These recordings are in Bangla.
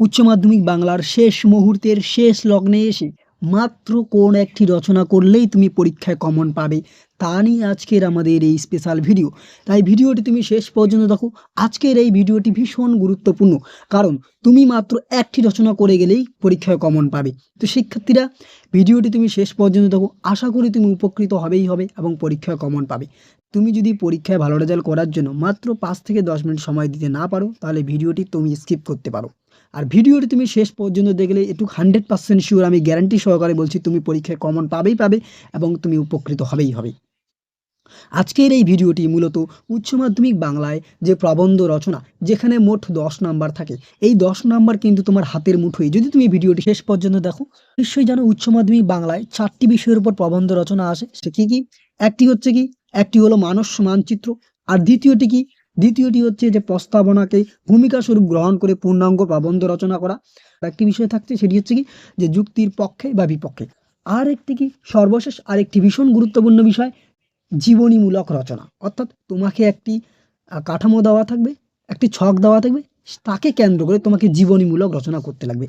উচ্চ মাধ্যমিক বাংলার শেষ মুহূর্তের শেষ লগ্নে এসে মাত্র কোন একটি রচনা করলেই তুমি পরীক্ষায় কমন পাবে, তা নিয়ে আজকের আমাদের এই স্পেশাল ভিডিও তাই ভিডিওটি তুমি শেষ পর্যন্ত দেখো। আজকের এই ভিডিওটি ভীষণ গুরুত্বপূর্ণ, কারণ তুমি মাত্র একটি রচনা করে গেলেই পরীক্ষায় কমন পাবে। তো শিক্ষার্থীরা ভিডিওটি তুমি শেষ পর্যন্ত দেখো। আশা করি তুমি উপকৃত হবেই হবে এবং পরীক্ষায় কমন পাবে। তুমি যদি পরীক্ষায় ভালো রেজাল্ট করার জন্য মাত্র পাঁচ থেকে দশ মিনিট সময় দিতে না পারো, তাহলে ভিডিওটি তুমি স্কিপ করতে পারো। আর ভিডিওটি তুমি শেষ পর্যন্ত দেখলে একটু হান্ড্রেড পার্সেন্ট শিওর আমি গ্যারান্টি সহকারে বলছি তুমি পরীক্ষায় কমন পাবেই পাবে এবং তুমি উপকৃত হবেই হবে। আজকের এই ভিডিওটি মূলত উচ্চ মাধ্যমিক বাংলায় যে প্রবন্ধ রচনা, যেখানে মোট দশ নাম্বার থাকে, এই দশ নাম্বার কিন্তু তোমার হাতের মুঠোয়। যদি তুমি ভিডিওটি শেষ পর্যন্ত দেখো, নিশ্চয়ই জানো উচ্চ মাধ্যমিক বাংলায় চারটি বিষয়ের উপর প্রবন্ধ রচনা আসে। সে কি কি? একটি হচ্ছে কি, একটি হলো মানস মানচিত্র, আর দ্বিতীয়টি কি দ্বিতীয়টি হচ্ছে যে প্রস্তাবনাকে ভূমিকা স্বরূপ গ্রহণ করে পূর্ণাঙ্গ প্রবন্ধ রচনা করা। একটি বিষয় থাকছে, সেটি হচ্ছে কি? যে যুক্তির পক্ষে বা বিপক্ষে। আর একটি কি? সর্বশেষ আরেকটি ভীষণ গুরুত্বপূর্ণ বিষয়, জীবনীমূলক রচনা। অর্থাৎ তোমাকে একটি কাঠামো দেওয়া থাকবে, একটি ছক দেওয়া থাকবে, তাকে কেন্দ্র করে তোমাকে জীবনীমূলক রচনা করতে লাগবে।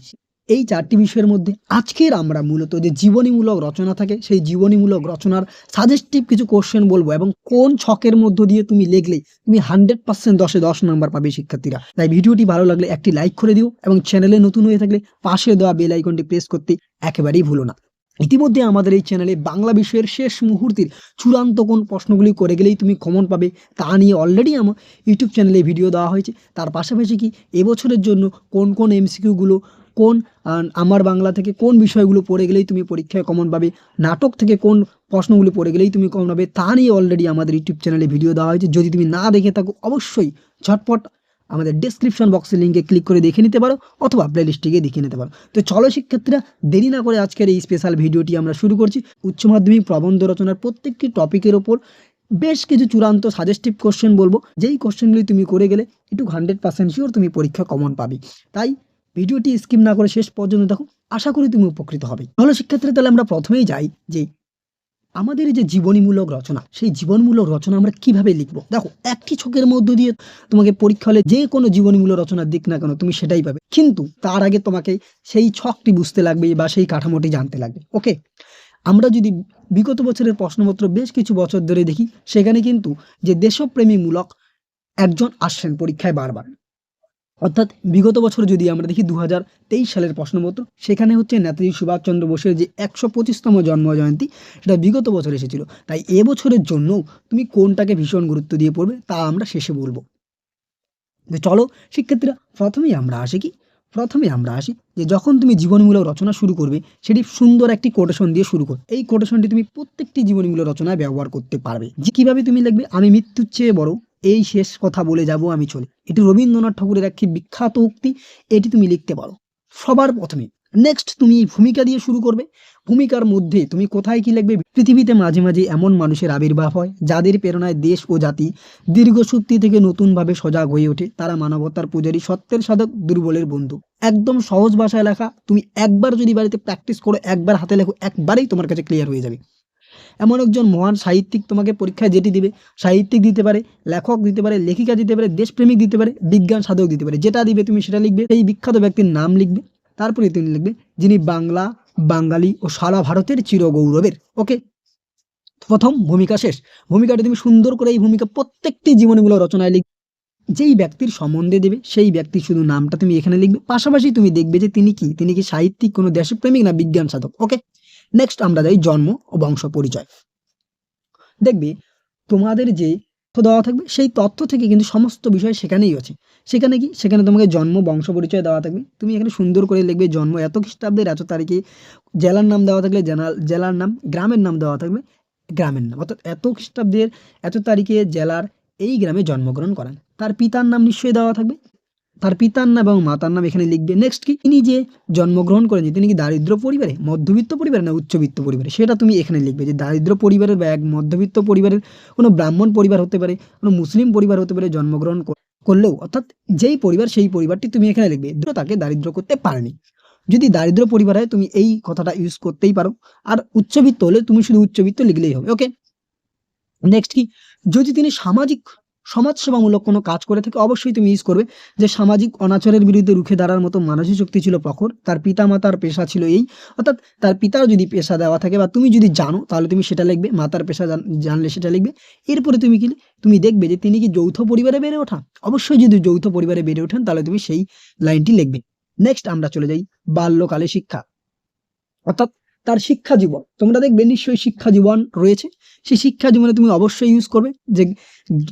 এই চারটি বিষয়ের মধ্যে আজকের আমরা মূলত যে জীবনীমূলক রচনা থাকে, সেই জীবনীমূলক রচনার সাজেস্টিভ কিছু কোশ্চেন বলব এবং কোন ছকের মধ্য দিয়ে তুমি লিখলেই তুমি হান্ড্রেড পার্সেন্ট দশে দশ নাম্বার পাবে শিক্ষার্থীরা। তাই ভিডিওটি ভালো লাগলে একটি লাইক করে দিও এবং চ্যানেলে নতুন হয়ে থাকলে পাশে দেওয়া বেল আইকনটি প্রেস করতে একেবারেই ভুলো না। ইতিমধ্যে আমাদের এই চ্যানেলে বাংলা বিষয়ের শেষ মুহূর্তের চূড়ান্ত কোন প্রশ্নগুলি করে গেলেই তুমি কমন পাবে, তা নিয়ে অলরেডি আমার ইউটিউব চ্যানেলে ভিডিও দেওয়া হয়েছে। তার পাশাপাশি কি এবছরের জন্য কোন কোন এমসিকিউগুলো কোন আমার বাংলা থেকে কোন বিষয়গুলো পড়ে গেলেই তুমি পরীক্ষায় কমন পাবে, নাটক থেকে কোন প্রশ্নগুলো পড়ে গেলেই তুমি কমন পাবে, তা নিয়ে অলরেডি আমাদের ইউটিউব চ্যানেলে ভিডিও দেওয়া হয়েছে। যদি তুমি না দেখে থাকো, অবশ্যই ঝটপট আমাদের ডেসক্রিপশন বক্সের লিঙ্কে ক্লিক করে দেখে নিতে পারো, অথবা প্লেলিস্টে গিয়ে দেখে নিতে পারো। তো চলো শিক্ষার্থীরা, দেরি না করে আজকের এই স্পেশাল ভিডিওটি আমরা শুরু করছি। উচ্চ মাধ্যমিক প্রবন্ধ রচনার প্রত্যেকটি টপিকের ওপর বেশ কিছু চূড়ান্ত সাজেস্টিভ কোশ্চেন বলব। যেই কোশ্চেনগুলি তুমি করে গেলে, একটু হান্ড্রেড পার্সেন্ট শিওর তুমি পরীক্ষা কমন পাবে। তাই ভিডিওটি স্কিপ না করে শেষ পর্যন্ত দেখো, আশা করি তুমি উপকৃত হবে। ভালো শিক্ষার্থীরা তাহলে আমরা প্রথমেই যাই যে, আমাদের যে জীবনীমূলক রচনা, সেই জীবনমূলক রচনা আমরা কীভাবে লিখব? দেখো, একটি ছকের মধ্য দিয়ে তোমাকে পরীক্ষা হলে যে কোনো জীবনীমূলক রচনার দিক না কেন, তুমি সেটাই পাবে। কিন্তু তার আগে তোমাকে সেই ছকটি বুঝতে লাগবে বা সেই কাঠামোটি জানতে লাগবে, ওকে? আমরা যদি বিগত বছরের প্রশ্নপত্র বেশ কিছু বছর ধরে দেখি, সেখানে কিন্তু যে দেশপ্রেমীমূলক একজন আসছেন পরীক্ষায় বারবার। অর্থাৎ বিগত বছর যদি আমরা দেখি দু হাজার তেইশ সালের প্রশ্নপত্র, সেখানে হচ্ছে নেতাজি সুভাষচন্দ্র বোসের যে একশো পঁচিশতম জন্ম জয়ন্তী সেটা বিগত বছর এসেছিল। তাই এবছরের জন্য তুমি কোনটাকে ভীষণ গুরুত্ব দিয়ে পড়বে তা আমরা শেষে বলব। তো চলো, শিক্ষার্থীরা, প্রথমেই আমরা আসি কি? প্রথমে আমরা আসি যে যখন তুমি জীবনীমূলক রচনা শুরু করবে, সেটি সুন্দর একটি কোটেশন দিয়ে শুরু করো। এই কোটেশনটি তুমি প্রত্যেকটি জীবনীমূলক রচনায় ব্যবহার করতে পারবে। যে কীভাবে তুমি লিখবে, আমি মৃত্যুর চেয়ে বড় এই শেষ কথা বলে যাব আমি চলে। এটি রবীন্দ্রনাথ ঠাকুরের একটি বিখ্যাত উক্তি। এটি তুমি লিখতে পারো। সবার প্রথমে নেক্সট তুমি ভূমিকা দিয়ে শুরু করবে। ভূমিকার মধ্যে তুমি কোথায় কি লিখবে? পৃথিবীতে মাঝে মাঝে এমন মানুষের আবির্ভাব হয়, যাদের প্রেরণায় দেশ ও জাতি দীর্ঘসূত্রি থেকে নতুনভাবে সজাগ হয়ে ওঠে। তারা মানবতার পূজারী, সত্যের সাধক, দুর্বলের বন্ধু। একদম সহজ ভাষায় লেখা, তুমি একবার যদি বাড়িতে প্র্যাকটিস করো, একবার হাতে লেখো, একবারেই তোমার কাছে ক্লিয়ার হয়ে যাবে। এমন একজন মহান সাহিত্যিক তোমাকে পরীক্ষায় যেটি দিবে, সাহিত্যিক দিতে পারে, লেখক দিতে পারে, লেখিকা দিতে পারে, দেশপ্রেমিক দিতে পারে, বিজ্ঞান সাধক দিতে পারে, যেটা দিবে তুমি সেটা লিখবে এই বিখ্যাত ব্যক্তির নাম লিখবে, তারপরে তুমি লিখবে যিনি বাংলা, বাঙালি ও সারা ভারতের চিরগৌরবের। ওকে? প্রথম ভূমিকা শেষ। ভূমিকাটা তুমি সুন্দর করে এই ভূমিকা প্রত্যেকটি জীবনীমূলক রচনায় লিখবে যেই ব্যক্তির সম্বন্ধে দেবে, সেই ব্যক্তির শুধু নামটা তুমি এখানে লিখবে, পাশাপাশি তুমি দেখবে যে তিনি কি? তিনি কি সাহিত্যিক, কোনো দেশপ্রেমিক না বিজ্ঞান সাধক? ওকে? নেক্সট আমরা যাই জন্ম ও বংশ পরিচয়। দেখবে তোমাদের যে তথ্য দেওয়া থাকবে, সেই তথ্য থেকে কিন্তু সমস্ত বিষয় সেখানেই আছে। সেখানে কি? সেখানে তোমাকে জন্ম, বংশ পরিচয় দেওয়া থাকবে। তুমি এখানে সুন্দর করে লিখবে জন্ম, এত খ্রিস্টাব্দের এত তারিখে জেলার নাম দেওয়া থাকলে জেলা জেলার নাম, গ্রামের নাম দেওয়া থাকবে, গ্রামের নাম। অর্থাৎ এত খ্রিস্টাব্দের এত তারিখে জেলার এই গ্রামে জন্মগ্রহণ করেন। তার পিতার নাম নিশ্চয়ই দেওয়া থাকবে তার পিতার নাম এবং মাতার নাম এখানে লিখবে। নেক্সট কি? তিনি যে জন্মগ্রহণ করেন, তিনি কি দারিদ্র পরিবারে? মধ্যবিত্ত পরিবারে না উচ্চবিত্ত পরিবারে? সেটা তুমি এখানে লিখবে যে দারিদ্র পরিবারের বা এক মধ্যবিত্ত পরিবারের কোনো ব্রাহ্মণ পরিবার হতে পারে, কোনো মুসলিম পরিবার হতে পারে জন্মগ্রহণ করলেও, অর্থাৎ যেই পরিবার সেই পরিবারটি তুমি এখানে লিখবে তাকে দারিদ্র করতে পারেনি। যদি দারিদ্র পরিবার হয়, তুমি এই কথাটা ইউজ করতেই পারো। আর উচ্চবিত্ত হলে তুমি শুধু উচ্চবিত্ত লিখলেই হবে ওকে নেক্সট কি? যদি তিনি সামাজিক সমাজসেবামূলক কোনো কাজ করে থাকে, অবশ্যই তুমি ইউজ করবে। যে সামাজিক অনাচারের বিরুদ্ধে রুখে দাঁড়ার মতো মানসিক শক্তি ছিল প্রখর, তার পিতামাতার পেশা ছিল এই। অর্থাৎ তার পিতার যদি পেশা দেওয়া থাকে বা তুমি যদি জানো, তাহলে তুমি সেটা লিখবে, মাতার পেশা জান- জানলে সেটা লিখবে। এরপরে তুমি কি, তুমি দেখবে যে তিনি কি যৌথ পরিবারে বেড়ে ওঠা? অবশ্যই যদি যৌথ পরিবারে বেড়ে ওঠেন, তাহলে তুমি সেই লাইনটি লিখবে। নেক্সট আমরা চলে যাই, বাল্যকালে শিক্ষা। অর্থাৎ তার শিক্ষা জীবন। তোমরা দেখবে নিশ্চয়ই শিক্ষা জীবন রয়েছে। সেই শিক্ষা জীবনে তুমি অবশ্যই ইউজ করবে। যে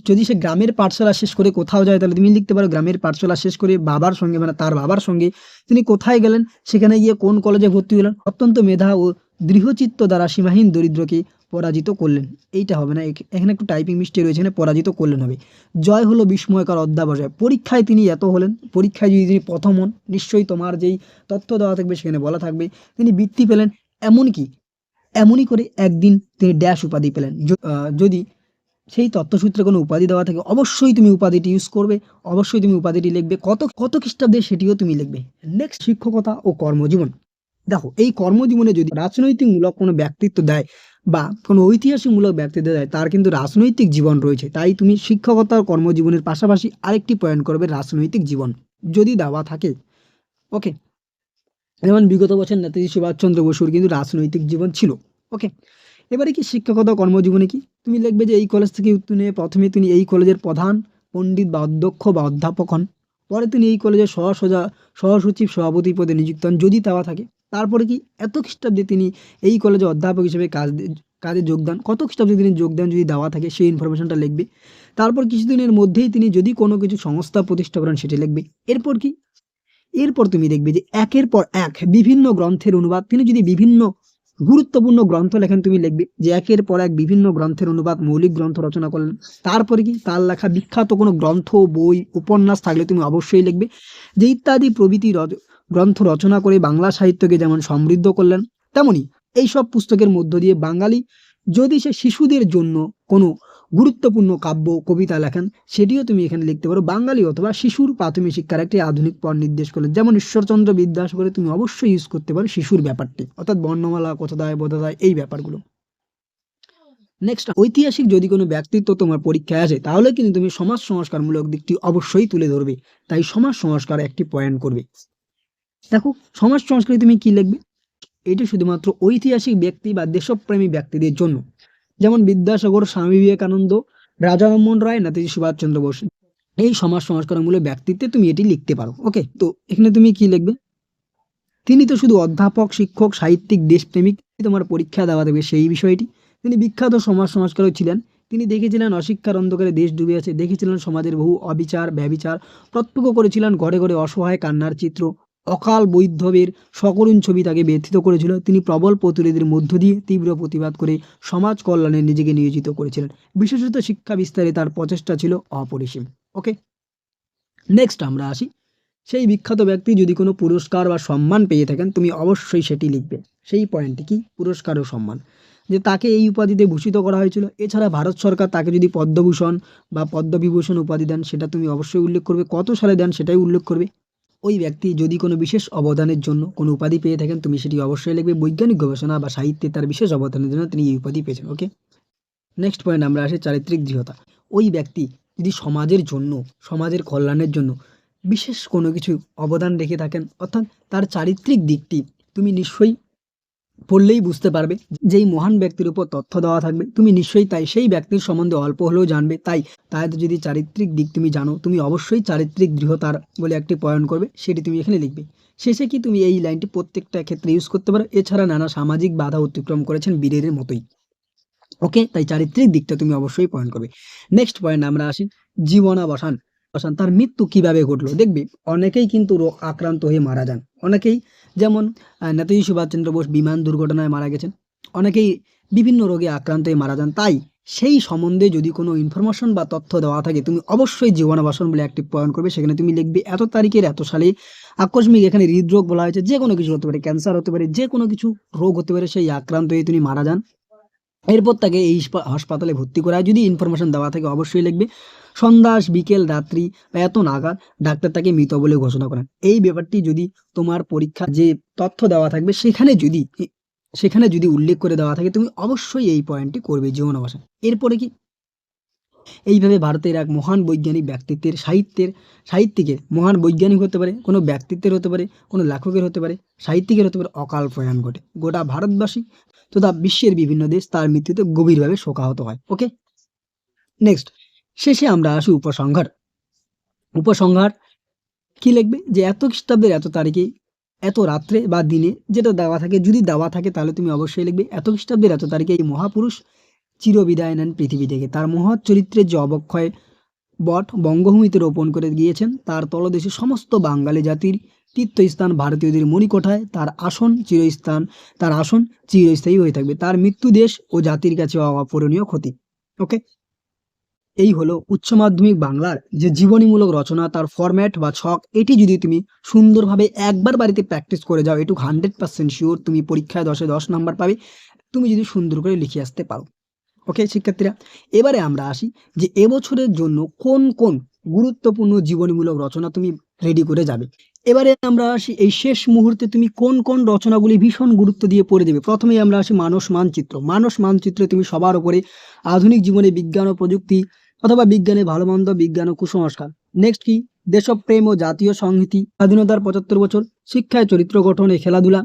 যদি সে গ্রামের পাঠশালা শেষ করে কোথাও যায়, তাহলে তুমি লিখতে পারো গ্রামের পাঠশালা শেষ করে বাবার সঙ্গে মানে তার বাবার সঙ্গে তিনি কোথায় গেলেন, সেখানে গিয়ে কোন কলেজে ভর্তি হলেন, অত্যন্ত মেধা ও দৃঢ়চিত্ত দ্বারা সীমাহীন দরিদ্রকে পরাজিত করলেন। এইটা হবে না এখানে একটু টাইপিং মিস্টেক রয়েছে, এখানে পরাজিত করলেন হবে। জয় হলো বিস্ময়কর অধ্যাবসায়। পরীক্ষায় তিনি এত হলেন, পরীক্ষায় যদি তিনি প্রথম হন, নিশ্চয়ই তোমার যেই তথ্য দেওয়া থাকবে, সেখানে বলা থাকবে, তিনি বৃত্তি পেলেন। এমনকি এমনই করে একদিন তিনি ড্যাশ উপাধি পেলেন। যদি সেই তথ্যসূত্রে কোনো উপাধি দেওয়া থাকে, অবশ্যই তুমি উপাধিটি ইউজ করবে, অবশ্যই তুমি উপাধিটি লিখবে, কত কত খ্রিস্টাব্দে সেটিও তুমি লিখবে। নেক্সট শিক্ষকতা ও কর্মজীবন। দেখো, এই কর্মজীবনে যদি রাজনৈতিকমূলক কোনো ব্যক্তিত্ব দেয় বা কোনো ঐতিহাসিকমূলক ব্যক্তিত্ব দেয়, তার কিন্তু রাজনৈতিক জীবন রয়েছে। তাই তুমি শিক্ষকতার কর্মজীবনের পাশাপাশি আরেকটি পয়েন্ট করবে রাজনৈতিক জীবন। যদি দেওয়া থাকে ওকে যেমন বিগত বছর নেতাজি সুভাষচন্দ্র বসুর কিন্তু রাজনৈতিক জীবন ছিল ওকে এবারে কি শিক্ষকতা কর্মজীবনে কি? তুমি লিখবে যে এই কলেজ থেকে উত্তীর্ণ প্রথমে তিনি এই কলেজের প্রধান, পণ্ডিত বা অধ্যক্ষ বা অধ্যাপক হন। পরে তিনি এই কলেজের সহসজা, সহসচিব, সভাপতি পদে নিযুক্ত হন যদি দেওয়া থাকে। তারপরে কি এত খ্রিস্টাব্দে তিনি এই কলেজে অধ্যাপক হিসেবে কাজ, কাজে যোগদান কত খ্রিস্টাব্দে তিনি যোগদান যদি দেওয়া থাকে সেই ইনফরমেশনটা লিখবে। তারপর কিছুদিনের মধ্যেই তিনি যদি কোনো কিছু সংস্থা প্রতিষ্ঠা করেন সেটি লিখবে। এরপর কি এরপর তুমি দেখবে যে একের পর এক বিভিন্ন গ্রন্থের অনুবাদ, তিনি যদি বিভিন্ন গুরুত্বপূর্ণ গ্রন্থ লেখেন, তুমি লিখবে যে একের পর এক বিভিন্ন গ্রন্থের অনুবাদ, মৌলিক গ্রন্থ রচনা করলেন। তারপরে কি? তার লেখা বিখ্যাত কোনো গ্রন্থ, বই, উপন্যাস থাকলে তুমি অবশ্যই লিখবে যে ইত্যাদি প্রভৃতি গ্রন্থ রচনা করে বাংলা সাহিত্যকে যেমন সমৃদ্ধ করলেন, তেমনি এইসব পুস্তকের মধ্য দিয়ে বাঙালি যদি সে শিশুদের জন্য কোনো গুরুত্বপূর্ণ কাব্য, কবিতা লেখেন, সেটিও তুমি এখানে লিখতে পারো। বাঙালি অথবা শিশুর প্রাথমিক শিক্ষার একটি আধুনিক পর নির্দেশ করলেন। যেমন ঈশ্বরচন্দ্র বিদ্যাসাগরে তুমি অবশ্যই ইউজ করতে পারো শিশুর ব্যাপারটি। অর্থাৎ বর্ণমালা কোথায় বোধায় এই ব্যাপারগুলো। নেক্সট ঐতিহাসিক যদি কোনো ব্যক্তিত্ব তোমার পরীক্ষায় আসে, তাহলে কিন্তু তুমি সমাজ সংস্কারমূলক দিকটি অবশ্যই তুলে ধরবে। তাই সমাজ সংস্কার একটি পয়েন্ট করবে। দেখো, সমাজ সংস্কারে তুমি কি লিখবে? এটি শুধুমাত্র ঐতিহাসিক ব্যক্তি বা দেশপ্রেমী ব্যক্তিদের জন্য। যেমন বিদ্যাসাগর, স্বামী বিবেকানন্দ, রাজা রামমোহন রায়, নেতাজি সুভাষচন্দ্র বোস। এই সমাজ সংস্কারমূলক ব্যক্তিত্বে তুমি এটি লিখতে পারো, ওকে? তো এখানে তুমি কি লিখবে? তিনি তো শুধু অধ্যাপক, শিক্ষক, সাহিত্যিক, দেশপ্রেমিক তোমার পরীক্ষা দেওয়া দেবে সেই বিষয়টি। তিনি বিখ্যাত সমাজ সংস্কারক ছিলেন। তিনি দেখেছিলেন অশিক্ষার অন্ধকারে দেশ ডুবে আছে, দেখেছিলেন সমাজের বহু অবিচার, ব্যবিচার, প্রত্যক্ষ করেছিলেন ঘরে ঘরে অসহায় কান্নার চিত্র অকাল বৈধবের সকরুণ ছবি তাকে ব্যথিত করেছিল। তিনি প্রবল প্রতিরোধের মধ্য দিয়ে তীব্র প্রতিবাদ করে সমাজ কল্যাণে নিজেকে নিয়োজিত করেছিলেন। বিশেষত শিক্ষা বিস্তারে তার প্রচেষ্টা ছিল অপরিসীম। ওকে? নেক্সট আমরা আসি। সেই বিখ্যাত ব্যক্তি যদি কোনো পুরস্কার বা সম্মান পেয়ে থাকেন, তুমি অবশ্যই সেটি লিখবে। সেই পয়েন্টটি কি? পুরস্কার ও সম্মান। যে তাকে এই উপাধিতে ভূষিত করা হয়েছিল। এছাড়া ভারত সরকার তাকে যদি পদ্মভূষণ বা পদ্মবিভূষণ উপাধি দেন, সেটা তুমি অবশ্যই উল্লেখ করবে। কত সালে দেন, সেটাই উল্লেখ করবে। ওই ব্যক্তি যদি কোনো বিশেষ অবদানের জন্য কোনো উপাধি পেয়ে থাকেন, তুমি সেটি অবশ্যই লিখবে বৈজ্ঞানিক গবেষণা বা সাহিত্যে তার বিশেষ অবদানের জন্য তিনি এই উপাধি পেয়েছেন ওকে নেক্সট পয়েন্ট আমরা আসি চারিত্রিক দৃঢ়তা। ওই ব্যক্তি যদি সমাজের জন্য, সমাজের কল্যাণের জন্য বিশেষ কোনো কিছু অবদান রেখে থাকেন, অর্থাৎ তার চারিত্রিক দিকটি, তুমি নিশ্চয়ই পড়লেই বুঝতে পারবে যেই মহান ব্যক্তির উপর তথ্য দেওয়া থাকবে, তুমি নিশ্চয়ই তাই সেই ব্যক্তির সম্বন্ধে অল্প হলেও জানবে। তাই তাই যদি চারিত্রিক দিক তুমি জানো, তুমি অবশ্যই চারিত্রিক দৃঢ়তার বলে একটি পয়েন্ট করবে, সেটি তুমি এখানে লিখবে। শেষে কি তুমি এই লাইনটি প্রত্যেকটা ক্ষেত্রে ইউজ করতে পারো? এছাড়া নানা সামাজিক বাধা অতিক্রম করেছেন বীরের মতোই। ওকে তাই চারিত্রিক দিকটা তুমি অবশ্যই পয়েন্ট করবে। নেক্সট পয়েন্ট আমরা আসি, জীবনাবসান। অবসান তার মৃত্যু কীভাবে ঘটলো? দেখবে, অনেকেই কিন্তু রোগ আক্রান্ত হয়ে মারা যান। অনেকেই যেমন নেতাজি সুভাষচন্দ্র বোস বিমান দুর্ঘটনায় মারা গেছেন। অনেকেই বিভিন্ন রোগে আক্রান্ত হয়ে মারা যান। তাই সেই সম্বন্ধে যদি কোনো ইনফরমেশন বা তথ্য দেওয়া থাকে, তুমি অবশ্যই জীবনাবাসন বলে একটি পয়েন্ট করবে। সেখানে তুমি লিখবে, এত তারিখের, এত সালে আকস্মিক এখানে হৃদরোগ বলা হয়েছে। যে কোনো কিছু হতে পারে ক্যান্সার হতে পারে, যে কোনো কিছু রোগ হতে পারে, সেই আক্রান্ত হয়ে তুমি মারা যান। এরপর তাকে এই হাসপাতালে ভর্তি করা যদি ইনফরমেশন দেওয়া থাকে, অবশ্যই লিখবে সন্ধ্যা বিকেল, রাত্রি বা এত নাগাদ ডাক্তার তাকে মৃত বলে ঘোষণা করেন। এই ব্যাপারটি যদি তোমার পরীক্ষা যে তথ্য দেওয়া থাকবে, সেখানে যদি সেখানে যদি উল্লেখ করে দেওয়া থাকে, তুমি অবশ্যই এই পয়েন্টটি করবে জীবন অবসান। এরপরে কি? এইভাবে ভারতের এক মহান বৈজ্ঞানিক ব্যক্তিত্বের সাহিত্যের, সাহিত্যিকের, মহান বৈজ্ঞানিক হতে পারে, কোনো ব্যক্তিত্বের হতে পারে, কোনো লেখকের হতে পারে, সাহিত্যিকের হতে পারে, অকাল প্রয়াণ ঘটে। গোটা ভারতবাসী তথা বিশ্বের বিভিন্ন দেশ তার মৃত্যুতে গভীরভাবে শোকাহত হয়। ওকে নেক্সট শেষে আমরা আসি উপসংহার। উপসংহার কি লিখবে? যে এত খ্রিস্টাব্দের এত তারিখে, এত রাত্রে বা দিনে যেটা দেওয়া থাকে, যদি দেওয়া থাকে তাহলে তুমি অবশ্যই লিখবে, এত খ্রিস্টাব্দের এত তারিখে এই মহাপুরুষ চিরবিদায় নেন পৃথিবী থেকে। তার মহৎ চরিত্রের যে অবক্ষয় বট বঙ্গভূমিতে রোপণ করে গিয়েছেন, তার তলদেশে সমস্ত বাঙালি জাতির তীর্থস্থান ভারতীয়দের মণিকোঠায়, তার আসন চিরস্থান, তার আসন চিরস্থায়ী হয়ে থাকবে। তার মৃত্যু দেশ ও জাতির কাছে অপূরণীয় ক্ষতি। ওকে এই হলো উচ্চ মাধ্যমিক বাংলার যে জীবনীমূলক রচনা, তার ফরম্যাট বা ছক, এটি যদি তুমি সুন্দরভাবে একবার বাড়িতে প্র্যাকটিস করে যাও, এটুকু হান্ড্রেড পার্সেন্ট শিওর তুমি পরীক্ষায় দশে দশ নাম্বার পাবে, তুমি যদি সুন্দর করে লিখে আসতে পারো। ওকে শিক্ষার্থীরা, এবারে আমরা আসি যে এবছরের জন্য কোন কোন গুরুত্বপূর্ণ জীবনীমূলক রচনা তুমি রেডি করে যাবে। এবারে আমরা আসি, এই শেষ মুহূর্তে তুমি কোন কোন রচনাগুলি ভীষণ গুরুত্ব দিয়ে পড়ে দেবে প্রথমেই আমরা আসি মানস মানচিত্র। মানস মানচিত্রে তুমি সবার উপরে আধুনিক জীবনে বিজ্ঞান ও প্রযুক্তি অথবা বিজ্ঞানের ভালো, মন্দ, বিজ্ঞান ও কুসংস্কার। নেক্সট কি? দেশপ্রেম ও জাতীয় সংহতি। স্বাধীনতার পঁচাত্তর বছর, শিক্ষায় চরিত্র গঠনে খেলাধুলা।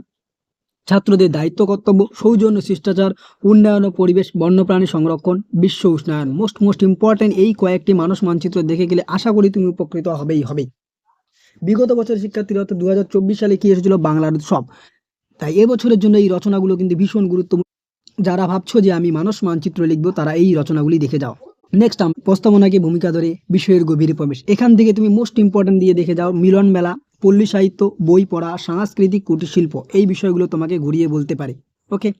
ছাত্রদের দায়িত্ব, কর্তব্য, সৌজন্য, শিষ্টাচার, উন্নয়ন ও পরিবেশ, বন্যপ্রাণী সংরক্ষণ, বিশ্ব উষ্ণায়ন। মোস্ট মোস্ট ইম্পর্টেন্ট এই কয়েকটি মানুষ মানচিত্র দেখে গেলে আশা করি তুমি উপকৃত হবেই হবে বিগত বছরের শিক্ষার্থীরা তো দু সালে কি এসেছিল? বাংলার উৎসব তাই এবছরের জন্য এই রচনাগুলো কিন্তু ভীষণ গুরুত্বপূর্ণ। যারা ভাবছ যে আমি মানস মানচিত্র লিখব, তারা এই রচনাগুলি দেখে যাও। নেক্সট প্রস্তাবনাকে ভূমিকা ধরে বিষয়ের গভীরে প্রবেশ। এখান থেকে তুমি মোস্ট ইম্পর্টেন্ট দিয়ে দেখে যাও, মিলন মেলা, পল্লী সাহিত্য, বই পড়া, সাংস্কৃতিক কুটির শিল্প এই বিষয়গুলো তোমাকে ঘুরিয়ে বলতে পারে। ওকে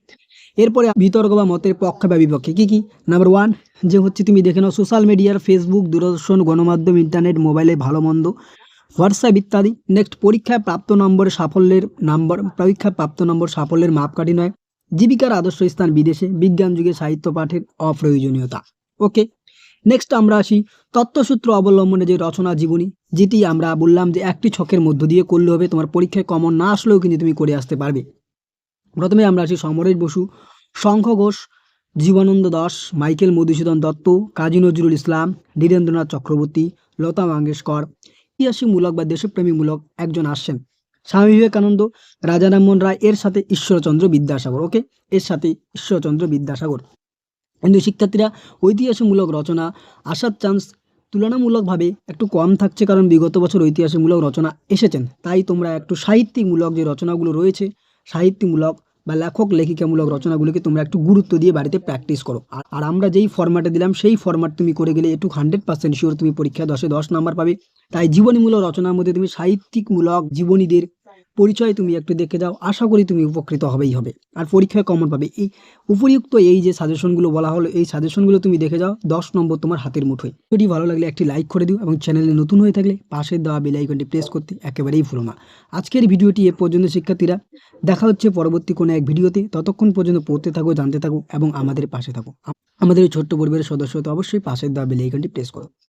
এরপরে বিতর্ক বা মতের পক্ষ বা বিপক্ষে। কী কী? নাম্বার ওয়ান যে হচ্ছে তুমি দেখে নাও সোশ্যাল মিডিয়ার ফেসবুক দূরদর্শন, গণমাধ্যম ইন্টারনেট মোবাইলে ভালো, মন্দ, হোয়াটসঅ্যাপ ইত্যাদি। নেক্সট পরীক্ষায় প্রাপ্ত নম্বরে সাফল্যের নাম্বার, পরীক্ষায় প্রাপ্ত নম্বর সাফল্যের মাপকাঠি নয়। জীবিকার আদর্শ স্থান বিদেশে, বিজ্ঞান যুগে সাহিত্য পাঠের অপ্রয়োজনীয়তা। ওকে নেক্সট আমরা আসি তত্ত্বসূত্র অবলম্বনে যে রচনা জীবনী, যেটি আমরা বললাম যে একটি ছকের মধ্য দিয়ে করলে হবে, তোমার পরীক্ষায় কমন না আসলেও কিন্তু তুমি করে আসতে পারবে। প্রথমে আমরা আসি সমরেশ বসু, শঙ্খ ঘোষ জীবানন্দ দাস, মাইকেল মধুসূদন দত্ত, কাজী নজরুল ইসলাম ধীরেন্দ্রনাথ চক্রবর্তী, লতা মঙ্গেশকর ঐতিহাসিকমূলক বা দেশপ্রেমীমূলক একজন আসছেন। স্বামী বিবেকানন্দ, রাজা রামমোহন রায়, এর সাথে ঈশ্বরচন্দ্র বিদ্যাসাগর ওকে এর সাথে ঈশ্বরচন্দ্র বিদ্যাসাগর। কিন্তু শিক্ষার্থীরা ঐতিহাসিকমূলক রচনা, আসার চান্স তুলনামূলকভাবে একটু কম থাকছে কারণ বিগত বছর ঐতিহাসিকমূলক রচনা এসেছেন। তাই তোমরা একটু সাহিত্যিকমূলক যে রচনাগুলো রয়েছে সাহিত্যমূলক বা লেখক লেখিকামূলক রচনাগুলোকে তোমরা একটু গুরুত্ব দিয়ে বাড়িতে প্র্যাকটিস করো। আর আমরা যেই ফরম্যাটে দিলাম, সেই ফরম্যাট তুমি করে গেলে একটু হান্ড্রেড পার্সেন্ট শিওর তুমি পরীক্ষা দশে দশ নাম্বার পাবে। তাই জীবনীমূলক রচনার মধ্যে তুমি সাহিত্যিকমূলক জীবনীদের পরিচয় তুমি একটু দেখে যাও আশা করি তুমি উপকৃত হবেই হবে। আর পরীক্ষায় কমন পাবে। এই উপযুক্ত এই যে সাজেশনগুলো বলা হলো, এই সাজেশনগুলো তুমি দেখে যাও। দশ নম্বর তোমার হাতের মুঠোয়। ভিডিওটি ভালো লাগলে একটি লাইক করে দিও এবং চ্যানেলে নতুন হয়ে থাকলে পাশের দেওয়া বেল আইকনটি প্রেস করতে একেবারেই ভুলো না। আজকের ভিডিওটি এ পর্যন্ত, শিক্ষার্থীরা। দেখা হচ্ছে পরবর্তী কোনো এক ভিডিওতে। ততক্ষণ পর্যন্ত পড়তে থাকো, জানতে থাকো এবং আমাদের পাশে থাকো। আমাদের ছোট্ট পরিবারের সদস্য তো অবশ্যই পাশের দেওয়া বেল আইকনটি প্রেস করো।